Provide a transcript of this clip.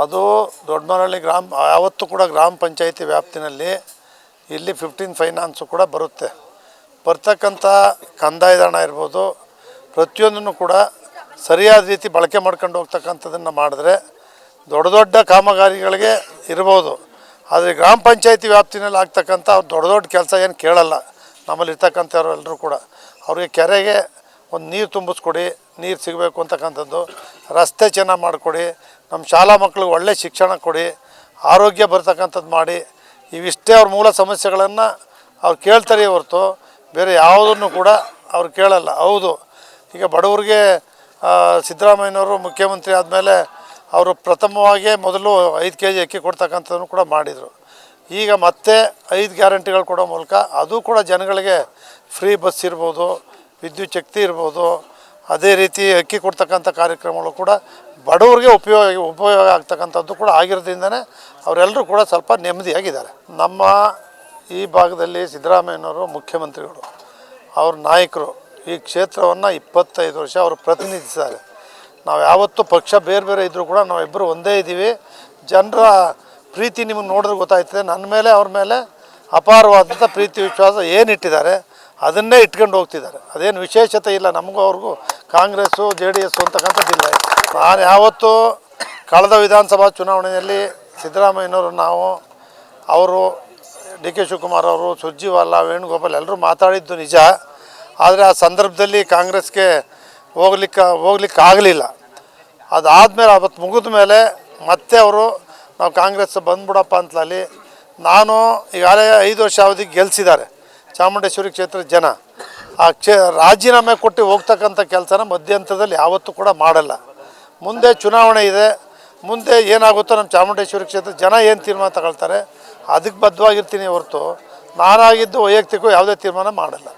ಅದು ದೊಡ್ಡಮನಹಳ್ಳಿ ಗ್ರಾಮ, ಯಾವತ್ತೂ ಕೂಡ ಗ್ರಾಮ ಪಂಚಾಯಿತಿ ವ್ಯಾಪ್ತಿನಲ್ಲಿ ಇಲ್ಲಿ ಫಿಫ್ಟೀನ್ ಫೈನಾನ್ಸು ಕೂಡ ಬರುತ್ತೆ. ಬರ್ತಕ್ಕಂಥ ಕಂದಾಯದ ಹಣ ಇರ್ಬೋದು, ಪ್ರತಿಯೊಂದನ್ನು ಕೂಡ ಸರಿಯಾದ ರೀತಿ ಬಳಕೆ ಮಾಡ್ಕೊಂಡು ಹೋಗ್ತಕ್ಕಂಥದ್ದನ್ನು ಮಾಡಿದ್ರೆ ದೊಡ್ಡ ದೊಡ್ಡ ಕಾಮಗಾರಿಗಳಿಗೆ ಇರ್ಬೋದು. ಆದರೆ ಗ್ರಾಮ ಪಂಚಾಯಿತಿ ವ್ಯಾಪ್ತಿನಲ್ಲಿ ಆಗ್ತಕ್ಕಂಥ ದೊಡ್ಡ ದೊಡ್ಡ ಕೆಲಸ ಏನು ಕೇಳಲ್ಲ. ನಮ್ಮಲ್ಲಿ ಇರ್ತಕ್ಕಂಥವ್ರು ಎಲ್ಲರೂ ಕೂಡ. ಅವ್ರಿಗೆ ಕೆರೆಗೆ ಒಂದು ನೀರು ತುಂಬಿಸ್ಕೊಡಿ, ನೀರು ಸಿಗಬೇಕು ಅಂತಕ್ಕಂಥದ್ದು. ರಸ್ತೆ ಚೆನ್ನಾಗಿ ಮಾಡಿಕೊಡಿ ನಮ್ಮ ಶಾಲಾ ಮಕ್ಕಳಿಗೆ ಒಳ್ಳೆಯ ಶಿಕ್ಷಣ ಕೊಡಿ, ಆರೋಗ್ಯ ಬರ್ತಕ್ಕಂಥದ್ದು ಮಾಡಿ, ಇವಿಷ್ಟೇ ಅವ್ರ ಮೂಲ ಸಮಸ್ಯೆಗಳನ್ನು ಅವ್ರು ಕೇಳ್ತಾರೆ ಹೊರತು ಬೇರೆ ಯಾವುದನ್ನು ಕೂಡ ಅವ್ರು ಕೇಳಲ್ಲ. ಹೌದು. ಈಗ ಬಡವರಿಗೆ ಸಿದ್ದರಾಮಯ್ಯನವರು ಮುಖ್ಯಮಂತ್ರಿ ಆದಮೇಲೆ ಅವರು ಪ್ರಥಮವಾಗಿಯೇ ಮೊದಲು ಐದು ಕೆ ಜಿ ಅಕ್ಕಿ ಕೊಡ್ತಕ್ಕಂಥದ್ದನ್ನು ಕೂಡ ಮಾಡಿದರು. ಈಗ ಮತ್ತೆ ಐದು ಗ್ಯಾರಂಟಿಗಳು ಕೊಡೋ ಮೂಲಕ ಅದು ಕೂಡ ಜನಗಳಿಗೆ ಫ್ರೀ ಬಸ್ ಇರ್ಬೋದು, ವಿದ್ಯುತ್ ಶಕ್ತಿ ಇರ್ಬೋದು ಅದೇ ರೀತಿ ಅಕ್ಕಿ ಕೊಡ್ತಕ್ಕಂಥ ಕಾರ್ಯಕ್ರಮಗಳು ಕೂಡ ಬಡವರಿಗೆ ಉಪಯೋಗ ಉಪಯೋಗ ಆಗ್ತಕ್ಕಂಥದ್ದು ಕೂಡ ಆಗಿರೋದ್ರಿಂದನೇ ಅವರೆಲ್ಲರೂ ಕೂಡ ಸ್ವಲ್ಪ ನೆಮ್ಮದಿಯಾಗಿದ್ದಾರೆ. ನಮ್ಮ ಈ ಭಾಗದಲ್ಲಿ ಸಿದ್ದರಾಮಯ್ಯನವರು ಮುಖ್ಯಮಂತ್ರಿಗಳು. ಅವ್ರ ನಾಯಕರು ಈ ಕ್ಷೇತ್ರವನ್ನು ಇಪ್ಪತ್ತೈದು ವರ್ಷ ಅವರು ಪ್ರತಿನಿಧಿಸಿದ್ದಾರೆ. ನಾವು ಯಾವತ್ತೂ ಪಕ್ಷ ಬೇರೆ ಬೇರೆ ಇದ್ದರೂ ಕೂಡ ನಾವಿಬ್ಬರು ಒಂದೇ ಇದ್ದೀವಿ. ಜನರ ಪ್ರೀತಿ ನಿಮಗೆ ನೋಡಿದ್ರೆ ಗೊತ್ತಾಯ್ತದೆ. ನನ್ನ ಮೇಲೆ, ಅವ್ರ ಮೇಲೆ ಅಪಾರವಾದಂಥ ಪ್ರೀತಿ, ವಿಶ್ವಾಸ ಏನು ಇಟ್ಟಿದ್ದಾರೆ ಅದನ್ನೇ ಇಟ್ಕೊಂಡು ಹೋಗ್ತಿದ್ದಾರೆ. ಅದೇನು ವಿಶೇಷತೆ ಇಲ್ಲ ನಮಗೂ ಅವ್ರಿಗೂ. ಕಾಂಗ್ರೆಸ್ಸು, ಜೆ ಡಿ ಎಸ್ ಅಂತಕ್ಕಂಥದ್ದಿಲ್ಲ ನಾನು ಯಾವತ್ತೂ ಕಳೆದ ವಿಧಾನಸಭಾ ಚುನಾವಣೆಯಲ್ಲಿ ಸಿದ್ದರಾಮಯ್ಯನವರು ನಾವು, ಅವರು, ಡಿ ಕೆ ಶಿವಕುಮಾರ್ ಅವರು, ಸುರ್ಜಿವಾಲ, ವೇಣುಗೋಪಾಲ್ ಎಲ್ಲರೂ ಮಾತಾಡಿದ್ದು ನಿಜ. ಆದರೆ ಆ ಸಂದರ್ಭದಲ್ಲಿ ಕಾಂಗ್ರೆಸ್ಗೆ ಹೋಗ್ಲಿಕ್ಕೆ ಹೋಗ್ಲಿಕ್ಕೆ ಆಗಲಿಲ್ಲ ಅದಾದಮೇಲೆ ಅವತ್ತು ಮುಗಿದ ಮೇಲೆ ಮತ್ತೆ ಅವರು, ನಾವು ಕಾಂಗ್ರೆಸ್ ಬಂದ್ಬಿಡಪ್ಪ ಅಂತಲಲ್ಲಿ ನಾನು ಈಗಾಗಲೇ ಐದು ವರ್ಷ ಅವಧಿಗೆ ಗೆಲ್ಲಿಸಿದ್ದಾರೆ ಚಾಮುಂಡೇಶ್ವರಿ ಕ್ಷೇತ್ರದ ಜನ, ಆ ಕ್ಷೇ, ರಾಜೀನಾಮೆ ಕೊಟ್ಟು ಹೋಗ್ತಕ್ಕಂಥ ಕೆಲಸನ ಮಧ್ಯಂತರದಲ್ಲಿ ಯಾವತ್ತೂ ಕೂಡ ಮಾಡಲ್ಲ. ಮುಂದೆ ಚುನಾವಣೆ ಇದೆ, ಮುಂದೆ ಏನಾಗುತ್ತೋ ನಮ್ಮ ಚಾಮುಂಡೇಶ್ವರಿ ಕ್ಷೇತ್ರ ಜನ ಏನು ತೀರ್ಮಾನ ತಗೊಳ್ತಾರೆ, ಅದಕ್ಕೆ ಬದ್ಧವಾಗಿರ್ತೀನಿ ಹೊರತು ನಾನಾಗಿದ್ದು ವೈಯಕ್ತಿಕ ಯಾವುದೇ ತೀರ್ಮಾನ ಮಾಡಲ್ಲ.